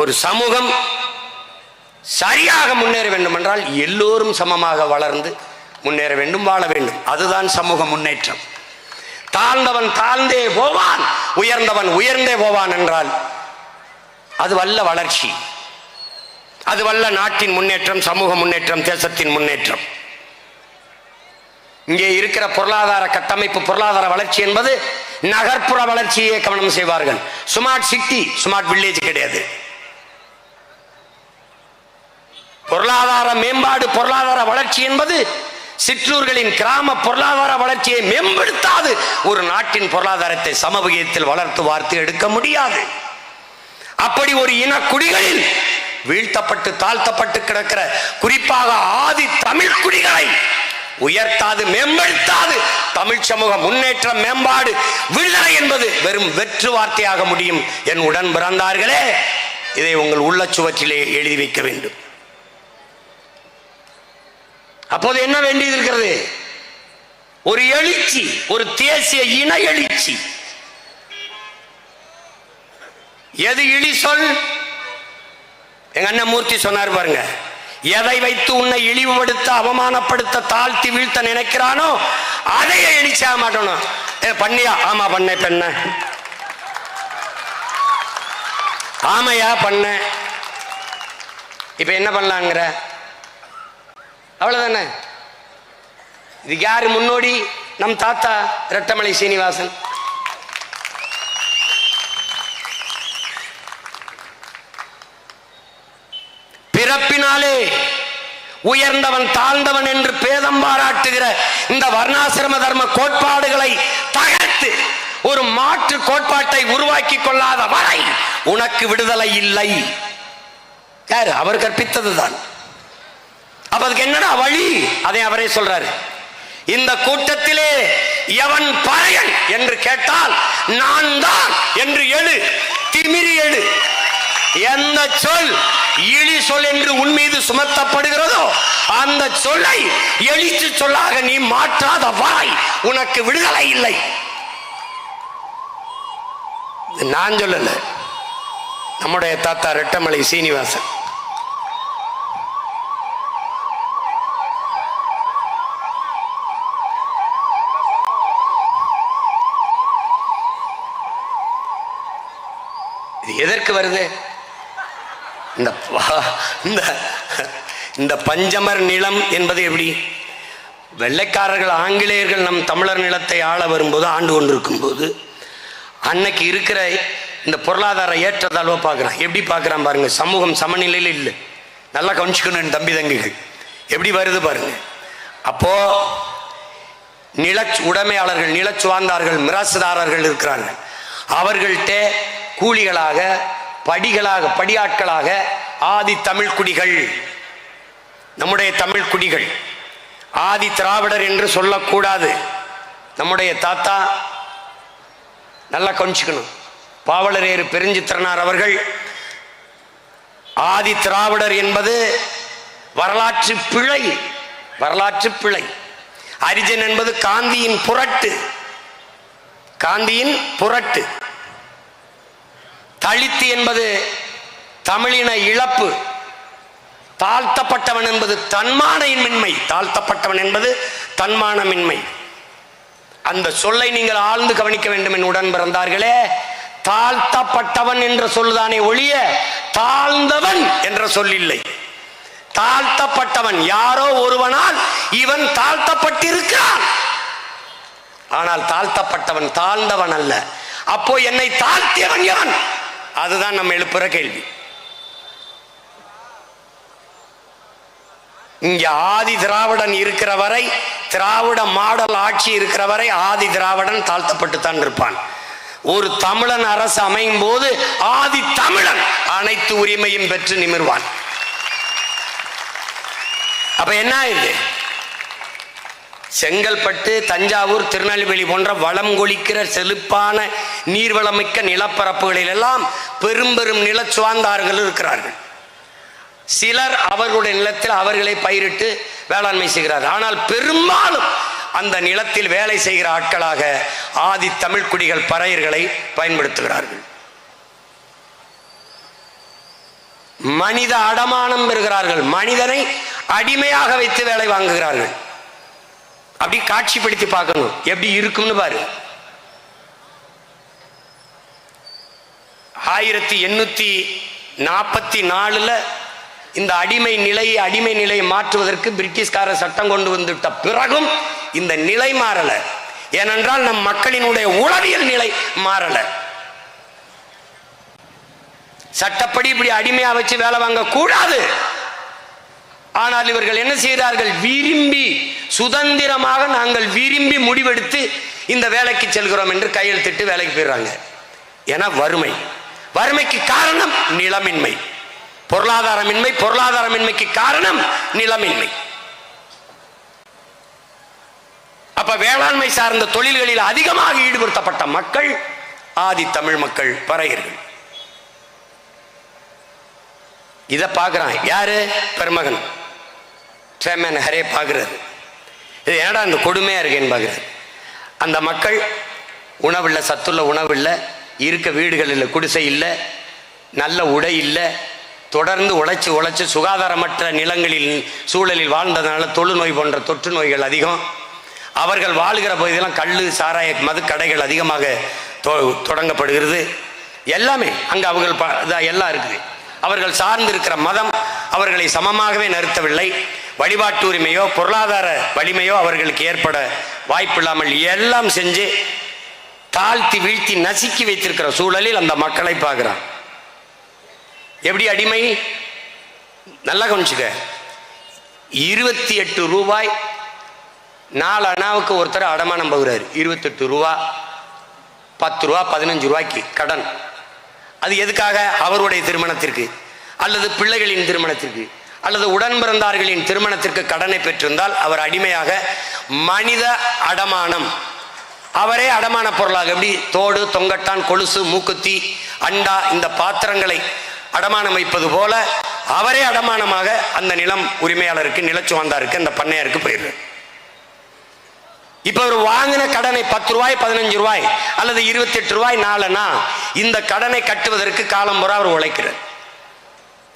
ஒரு சமூகம் சரியாக முன்னேற வேண்டும் என்றால் எல்லோரும் சமமாக வளர்ந்து முன்னேற வேண்டும் வாழ வேண்டும். அதுதான் சமூக முன்னேற்றம். தாழ்ந்தவன் தாழ்ந்தே போவான் உயர்ந்தவன் உயர்ந்தே போவான் என்றால் அது வல்ல வளர்ச்சி. அது வல்ல நாட்டின் முன்னேற்றம் சமூக முன்னேற்றம் தேசத்தின் முன்னேற்றம். இங்கே இருக்கிற பொருளாதார கட்டமைப்பு பொருளாதார வளர்ச்சி என்பது நகர்ப்புற வளர்ச்சியே கவனம் செய்வார்கள். ஸ்மார்ட் சிட்டி ஸ்மார்ட் வில்லேஜ் கிடையாது. பொருளாதார மேம்பாடு பொருளாதார வளர்ச்சி என்பது சிற்றூர்களின் கிராம பொருளாதார வளர்ச்சியை மேம்படுத்தாது. ஒரு நாட்டின் பொருளாதாரத்தை சமவிகிதத்தில் வளர்த்து வார்த்து எடுக்க முடியாது. அப்படி ஒரு இன குடிகளில் வீழ்த்தப்பட்டு தாழ்த்தப்பட்டு கிடக்கிற குறிப்பாக ஆதி தமிழ் குடிகளை உயர்த்தாது மேம்படுத்தாது. தமிழ் சமூக முன்னேற்றம் மேம்பாடு விடுதலை என்பது வெறும் வெற்று வார்த்தையாக முடியும். என் உடன் பிறந்தார்களே இதை உங்கள் உள்ள சுவற்றிலே எழுதி வைக்க வேண்டும். அப்போது என்ன வேண்டியது இருக்கிறது? ஒரு எழுச்சி ஒரு தேசிய இன எழுச்சி. எது இழி சொல்? எங்க அண்ணன் மூர்த்தி சொன்னார் பாருங்க. எதை வைத்து உன்னை இழிவுபடுத்த அவமானப்படுத்த தாழ்த்தி வீழ்த்த நினைக்கிறானோ அதையே இழிச்சா மாட்டணும் ஏ பண்ணியா? ஆமா பண்ண பெண்ண. ஆமையா பண்ண. இப்ப என்ன பண்ணலாங்கிற? அவ்வளவுதானே? இதுக்கு யாரு முன்னோடி? நம் தாத்தா ரெட்டமலை சீனிவாசன். பிறப்பினாலே உயர்ந்தவன் தாழ்ந்தவன் என்று பேதம் பாராட்டுகிற இந்த வர்ணாசிரம தர்ம கோட்பாடுகளை தகர்த்து ஒரு மாற்று கோட்பாட்டை உருவாக்கி கொள்ளாத வரை உனக்கு விடுதலை இல்லை. யார்? அவர் கற்பித்ததுதான். அப்ப அதுக்கு என்னடா வழி? அதை அவரே சொல்றாரு. இந்த கூட்டத்திலே எவன் பறையன் என்று கேட்டால் நான் தான் என்று எழு திமிரி எழு. எந்த சொல் இழி சொல் என்று உன் மீது சுமத்தப்படுகிறதோ அந்த சொல்லை எழுச்சி சொல்லாக நீ மாற்றாத வாய் உனக்கு விடுதலை இல்லை. நான் சொல்லல. நம்முடைய தாத்தா ரெட்டமலை சீனிவாசன். எதுக்கு வருது? இந்த இந்த பஞ்சமர் நிலம் என்பது எப்படி? வெள்ளைக்காரர்கள் ஆங்கிலேயர்கள் நம் தமிழர் நிலத்தை ஆள வரும்போது ஆண்டு கொண்டிருக்கும் போது அன்னைக்கு இருக்கிற இந்த பொருளாதார ஏற்றத்தாழ்வை பார்க்குறான். எப்படி பார்க்குறான் பாருங்க சமூகம் சமநிலையில் இல்லை. நல்லா கவனிச்சுக்கணும் என் தம்பி தங்கிகள். எப்படி வருது பாருங்க. அப்போ நில உடைமையாளர்கள் நிலச்சுவார்ந்தார்கள் மிராசுதாரர்கள் இருக்கிறார்கள். அவர்கள்ட்ட கூலிகளாக படிகளாக படியாட்களாக ஆதி தமிழ் குடிகள். நம்முடைய தமிழ் குடிகள். ஆதி திராவிடர் என்று சொல்லக்கூடாது. நம்முடைய தாத்தா நல்லா கொஞ்சிக்கணும் பாவலரேறு பெருஞ்சித்திரனார் அவர்கள் ஆதி திராவிடர் என்பது வரலாற்று பிழை வரலாற்று பிழை. அரிஜன் என்பது காந்தியின் புரட்டு. காந்தியின் புரட்டு. தலித்து என்பது தமிழின இழப்பு. தாழ்த்தப்பட்டவன் என்பது தன்மானமின்மை தாழ்த்தப்பட்டவன் என்பது தன்மானமின்மை. அந்த சொல்லை நீங்கள் ஆழ்ந்து கவனிக்க வேண்டும் என் உடன் பிறந்தார்களே. தாழ்த்தப்பட்டவன் என்ற சொல்லுதானே ஒழிய தாழ்ந்தவன் என்ற சொல் இல்லை தாழ்த்தப்பட்டவன் யாரோ ஒருவனால் இவன் தாழ்த்தப்பட்டிருக்கிறான். ஆனால் தாழ்த்தப்பட்டவன் தாழ்ந்தவன் அல்ல. அப்போ என்னை தாழ்த்தியவன் எவன் அதுதான் நம்ம எழுப்புற கேள்வி. இங்க ஆதி திராவிடன் இருக்கிற வரை திராவிட மாடல் ஆட்சி இருக்கிற வரை ஆதி திராவிடன் தாழ்த்தப்பட்டு தான் இருப்பான். ஒரு தமிழன் அரசு அமையும் போது ஆதி தமிழன் அனைத்து உரிமையும் பெற்று நிமிர்வான். அப்ப என்ன இது செங்கல்பட்டு தஞ்சாவூர் திருநெல்வேலி போன்ற வளம் கொளிக்கிற செழிப்பான நீர்வளமிக்க நிலப்பரப்புகளில் எல்லாம் பெரும் பெரும் நிலச்சுவார்ந்தார்கள் இருக்கிறார்கள். சிலர் அவர்களுடைய நிலத்தில் அவர்களை பயிரிட்டு வேளாண்மை செய்கிறார்கள் ஆனால் பெரும்பாலும் அந்த நிலத்தில் வேலை செய்கிற ஆட்களாக ஆதி தமிழ் குடிகள் பறையர்களை பயன்படுத்துகிறார்கள். மனித அடமானம் பெறுகிறார்கள். மனிதனை அடிமையாக வைத்து வேலை வாங்குகிறார்கள். அப்படி காட்சிப்படுத்தி பார்க்கணும். எப்படி இருக்கும்னு பாரு. ஆயிரத்தி எண்ணூத்தி நாற்பத்தி நாலுல இந்த அடிமை நிலையை அடிமை நிலையை மாற்றுவதற்கு பிரிட்டிஷ்கார சட்டம் கொண்டு வந்துவிட்ட பிறகும் இந்த நிலை மாறல. ஏனென்றால் நம் மக்களினுடைய உளவியல் நிலை மாறல. சட்டப்படி இப்படி அடிமையா வச்சு வேலை வாங்க கூடாது ஆனால் இவர்கள் என்ன செய்கிறார்கள்? விரும்பி சுதந்திரமாக நாங்கள் விரும்பி முடிவெடுத்து இந்த வேலைக்கு செல்கிறோம் என்று கையெழுத்திட்டு வேலைக்கு போயிடுறாங்க. ஏன்னா வறுமை. வறுமைக்கு காரணம் நிலமின்மை. பொருளாதாரமின்மை பொருளாதாரமின்மைக்கு காரணம் நிலமின்மை. அப்ப வேளாண்மை சார்ந்த தொழில்களில் அதிகமாக ஈடுபடுத்தப்பட்ட மக்கள் ஆதி தமிழ் மக்கள் பறையர்கள். இதை பார்க்குறான். யாரு? பெருமகன். சேமன் ஹரே பார்க்குறது. இது ஏடா இந்த கொடுமையாக இருக்கேன்னு பார்க்குறாரு அந்த மக்கள் உணவில்லை சத்துள்ள உணவில்லை இருக்க வீடுகள் இல்லை குடிசை இல்லை நல்ல உடை இல்லை தொடர்ந்து உழைச்சி உழைச்சி சுகாதாரமற்ற நிலங்களில் சூழலில் வாழ்ந்ததுனால தொழுநோய் போன்ற தொற்று நோய்கள் அதிகம். அவர்கள் வாழ்கிற பகுதியெல்லாம் கல் சாராய மது கடைகள் அதிகமாக தொ- தொடங்கப்படுகிறது. எல்லாமே அங்கே அவர்கள் ப- எல்லாம் இருக்குது. அவர்கள் சார்ந்திருக்கிற மதம் அவர்களை சமமாகவே நிறுத்தவில்லை. வழிபாட்டு உரிமையோ பொருளாதார வலிமையோ அவர்களுக்கு ஏற்பட வாய்ப்பில்லாமல் எல்லாம் செஞ்சு தாழ்த்தி வீழ்த்தி நசுக்கி வைத்திருக்கிற சூழலில் அந்த மக்களை பார்க்குறான். எப்படி அடிமை? நல்லா கவனிச்சுக்க. இருபத்தி எட்டு ரூபாய் நாலு அணாவுக்கு ஒருத்தர் அடமானம் போகிறார். இருபத்தெட்டு ரூபா பத்து ரூபா பதினஞ்சு ரூபாய்க்கு கடன். அது எதுக்காக? அவருடைய திருமணத்திற்கு. அல்லது பிள்ளைகளின் திருமணத்திற்கு. அல்லது உடன் பிறந்தார்களின் திருமணத்திற்கு கடனை பெற்றிருந்தால் அவர் அடிமையாக மனித அடமானம். அவரே அடமான பொருளாக எப்படி? தோடு தொங்கட்டான் கொலுசு மூக்குத்தி அண்டா இந்த பாத்திரங்களை அடமானம் வைப்பது போல அவரே அடமானமாக அந்த நிலம் உரிமையாளருக்கு நிலச்சுவாந்தாருக்கு அந்த பண்ணையாருக்கு போயிடுறார் இப்ப அவர் வாங்கின கடனை பத்து ரூபாய் பதினஞ்சு ரூபாய் அல்லது இருபத்தி எட்டு ரூபாய் நாலனா இந்த கடனை கட்டுவதற்கு காலம் புற அவர் உழைக்கிறார்.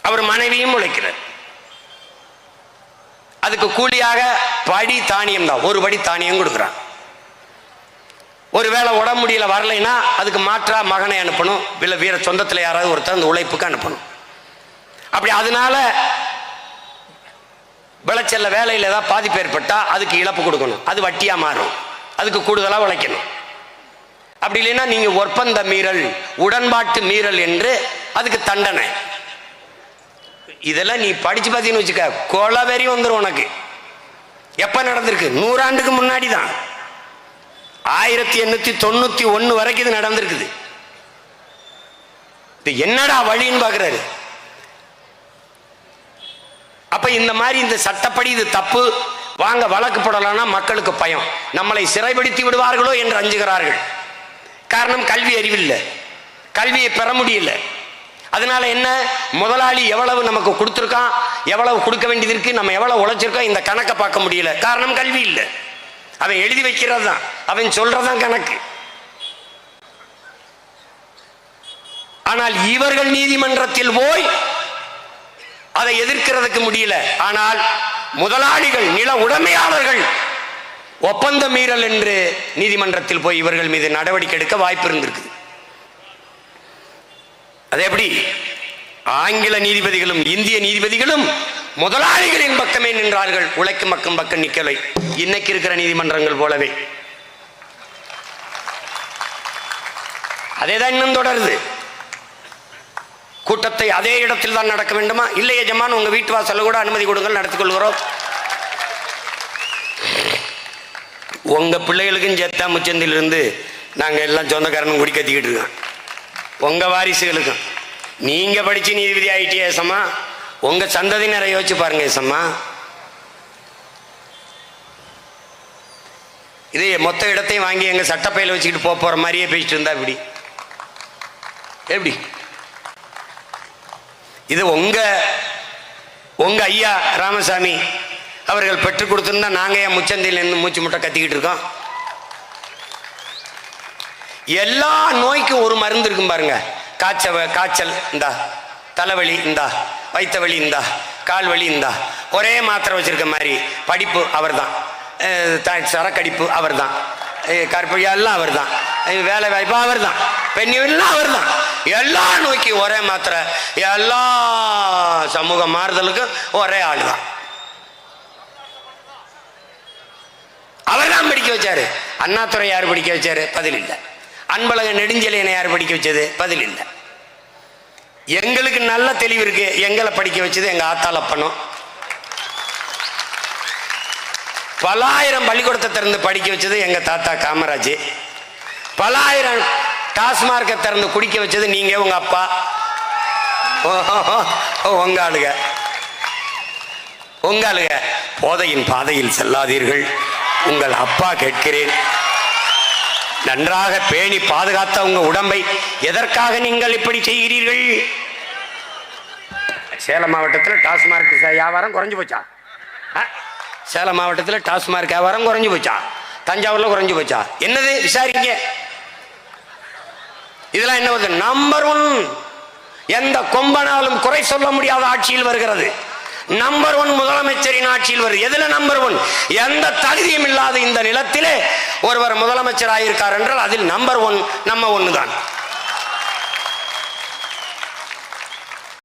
அவர் மனைவியும் உழைக்கிறார். அதுக்கு கூலியாக படி தானியம் தான். ஒரு படி தானியம் கொடுக்குறான். ஒருவேளை உடம்பு முடியல வரலைன்னா அதுக்கு மாற்றா மகனை அனுப்பணும். இல்லை வீர சொந்தத்தில் யாராவது ஒருத்தர் அந்த உழைப்புக்கு அனுப்பணும். அப்படி அதனால விளைச்சல்ல வேலையில் ஏதாவது பாதிப்பு ஏற்பட்டா அதுக்கு இழப்பு கொடுக்கணும். அது வட்டியாக மாறும். அதுக்கு கூடுதலாக உழைக்கணும். அப்படி இல்லைன்னா நீங்க ஒப்பந்த மீறல் உடன்பாட்டு மீறல் என்று அதுக்கு தண்டனை. இதெல்லாம் நீ படிச்சு பார்த்தீங்கன்னு வச்சுக்க கொலவெறி வந்துடும் உனக்கு. எப்ப நடந்திருக்கு? நூறாண்டுக்கு முன்னாடி தான் ஆயிரத்தி எண்ணூத்தி தொண்ணூத்தி ஒன்னு வரைக்கும் இது நடந்திருக்குது. இது என்னடா வழின்னு பாக்குறாரு. அப்ப இந்த மாதிரி இந்த சட்டப்படி இது தப்பு. வாங்க வழக்கு போடலாம்னா மக்களுக்கு பயம். நம்மளை சிறைப்படுத்தி விடுவார்களோ என்று அஞ்சுகிறார்கள். காரணம் கல்வி அறிவில்லை. கல்வியை பெற முடியல. அதனால என்ன? முதலாளி எவ்வளவு நமக்கு கொடுத்துருக்கான்? எவ்வளவு கொடுக்க வேண்டியது இருக்கு? நம்ம எவ்வளவு உழைச்சிருக்கோம்? இந்த கணக்கை பார்க்க முடியல. காரணம் கல்வி இல்லை. அவன் எழுதி வைக்கிறது தான் அவன் சொல்றதான் கணக்கு. ஆனால் இவர்கள் நீதிமன்றத்தில் போய் அதை எதிர்க்கிறதுக்கு முடியல. ஆனால் முதலாளிகள் நில உடைமையாளர்கள் ஒப்பந்த மீறல் என்று நீதிமன்றத்தில் போய் இவர்கள் மீது நடவடிக்கை எடுக்க வாய்ப்பு இருந்திருக்கு. அது எப்படி? ஆங்கில நீதிபதிகளும் இந்திய நீதிபதிகளும் முதலாளிகளின் பக்கமே நின்றார்கள். உழைக்கும் மக்கள் பக்கம் நிக்கலை. இன்னைக்கு இருக்கிற நீதிமன்றங்கள் போலவே. அதேதான் இன்னும் தொடருது. கூட்டத்தை அதே இடத்தில் தான் நடக்க வேண்டுமா? இல்லை எஜமான் உங்க வீட்டு வாசல கூட அனுமதி கொடுங்கள் நடத்திக் கொள்கிறோம். உங்க பிள்ளைகளுக்கும் சேர்த்தா முச்சந்திலிருந்து நாங்க எல்லாம் சொந்தக்காரனும் குடி கத்திக்கிட்டு இருக்கோம். உங்க வாரிசுகளுக்கும் நீங்க படிச்சு நீதிபதி ஆயிட்டியா ஏசம்மா. உங்க சந்ததியினரை யோசிச்சு பாருங்க ஏசம்மா. இது மொத்த இடத்தையும் வாங்கி எங்க சட்டப்பையில வச்சுக்கிட்டு போக போற மாதிரியே பேசிட்டு இருந்தா இப்படி. எப்படி? இது உங்க உங்க ஐயா ராமசாமி அவர்கள் பெற்றுக் கொடுத்துருந்தா நாங்க ஏன் முச்சந்தையில் இருந்து மூச்சு முட்டை கத்திக்கிட்டு இருக்கோம்? எல்லா நோய்க்கும் ஒரு மருந்து இருக்கும் பாருங்க. காய்ச்ச காய்ச்சல் இந்தா. தலைவலி இந்தா. வைத்த வலி இந்தா. கால் வலி இந்தா. ஒரே மாத்திரை வச்சிருக்க மாதிரி. படிப்பு அவர் தான் சரக்கடிப்பு அவர் தான் கற்பழியா அவர் தான் வேலை வாய்ப்பு அவர்தான். பெண்ணியெல்லாம் அவர் தான் எல்லா நோய்க்கும் ஒரே மாத்திரை. எல்லா சமூக மாறுதலுக்கும் ஒரே ஆள் தான் அவர் தான் படிக்க வச்சாரு. அண்ணாத்துறை யார் படிக்க வச்சாரு? பதில் இல்லை. அன்பழக நெடுஞ்செழியனை யார் படிக்க வச்சது? பதில் இல்லை. எங்களுக்கு நல்ல தெளிவு இருக்கு. எங்களை படிக்க வச்சது எங்க ஆத்தாளப்பனும். பலாயிரம் பள்ளிக்கூடத்தை திறந்து படிக்க வச்சது எங்க தாத்தா காமராஜ். பலாயிரம் டாஸ்மார்க்கை திறந்து குடிக்க வச்சது நீங்க உங்க அப்பா. ஓ, உங்க ஆளுக. உங்க ஆளுக போதையின் பாதையில் செல்லாதீர்கள். உங்கள் அப்பா கேட்கிறேன். நன்றாக பேணி பாதுகாத்த உங்க உடம்பை எதற்காக நீங்கள் இப்படி செய்கிறீர்கள்? சேலம் மாவட்டத்தில் டாஸ்மார்க் வியாபாரம் குறைஞ்சு போச்சா? ஆ? சேலம் மாவட்டத்தில் டாஸ்மார்க் வியாபாரம் குறைஞ்சு போச்சா? தஞ்சாவூர்ல குறைஞ்சு போச்சா? என்னது விசாரிங்க. இதெல்லாம் என்ன வருது? நம்பர் ஒன் எந்த கொம்பனாலும் குறை சொல்ல முடியாத ஆட்சியில் வருகிறது. நம்பர் ஒன் முதலமைச்சரின் ஆட்சியில் வருது எதுல நம்பர் ஒன் எந்த தகுதியும் இல்லாத இந்த நிலத்திலே ஒருவர் முதலமைச்சர் ஆயிருக்கார் என்றால் அதில் நம்பர் ஒன் நம்ம ஒன்று தான்